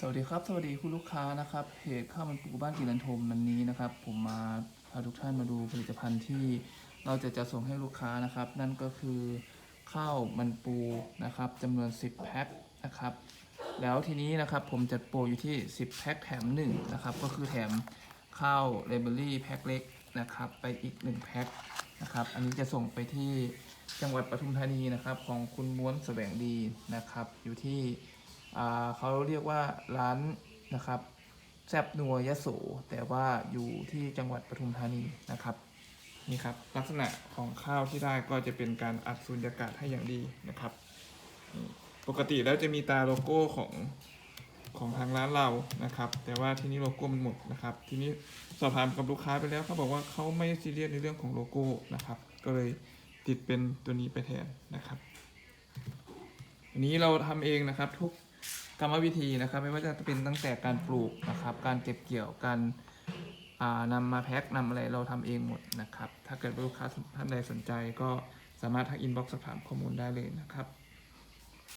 สวัสดีครับ สวัสดีคุณลูกค้านะครับเพจข้าวมันปูบ้านกิรันทมวันนี้นะครับ ผมมาพาทุกท่านมาดูผลิตภัณฑ์ที่เราจะจะส่งให้ลูกค้านะครับ นั่นก็คือข้าวมันปูนะครับจำนวน 10 แพ็คนะครับ แล้วทีนี้นะครับผมจัดโปรอยู่ที่ 10 แพ็คแถม1นะครับ ก็คือแถมข้าวเรเบอรี่แพ็คเล็กนะครับ ไปอีก 1 แพ็คนะครับ อันนี้จะส่งไปที่จังหวัดปทุมธานีนะครับ ของคุณม้วนแสวงดีนะครับ อยู่ที่ เขาเรียกว่าร้านนะครับแซบนัวยะโสแต่ว่าอยู่ที่จังหวัดปทุมธานีนะครับนี่ครับลักษณะของข้าวที่ได้ก็จะเป็นการอัดสุญญากาศให้อย่างดีนะครับ ปกติแล้วจะมีตาโลโก้ของของทางร้านเรานะครับ แต่ว่าที่นี้โลโก้มันหมดนะครับ ทีนี้สอบถามกับลูกค้าไปแล้วเขาบอกว่าเขาไม่ซีเรียสในเรื่องของโลโก้นะครับ ก็เลยติดเป็นตัวนี้ไปแทนนะครับอันนี้เราทำเองนะครับทุก กรรมวิธีนะครับ ไม่ว่าจะเป็นตั้งแต่การปลูกนะครับ การเก็บเกี่ยวการนำนำมาแพ็คนำอะไรเราทำเองหมดนะครับ ถ้าเกิดลูกค้าท่านใดสนใจก็สามารถทักอินบ็อกซ์สอบถามข้อมูลได้เลยนะครับ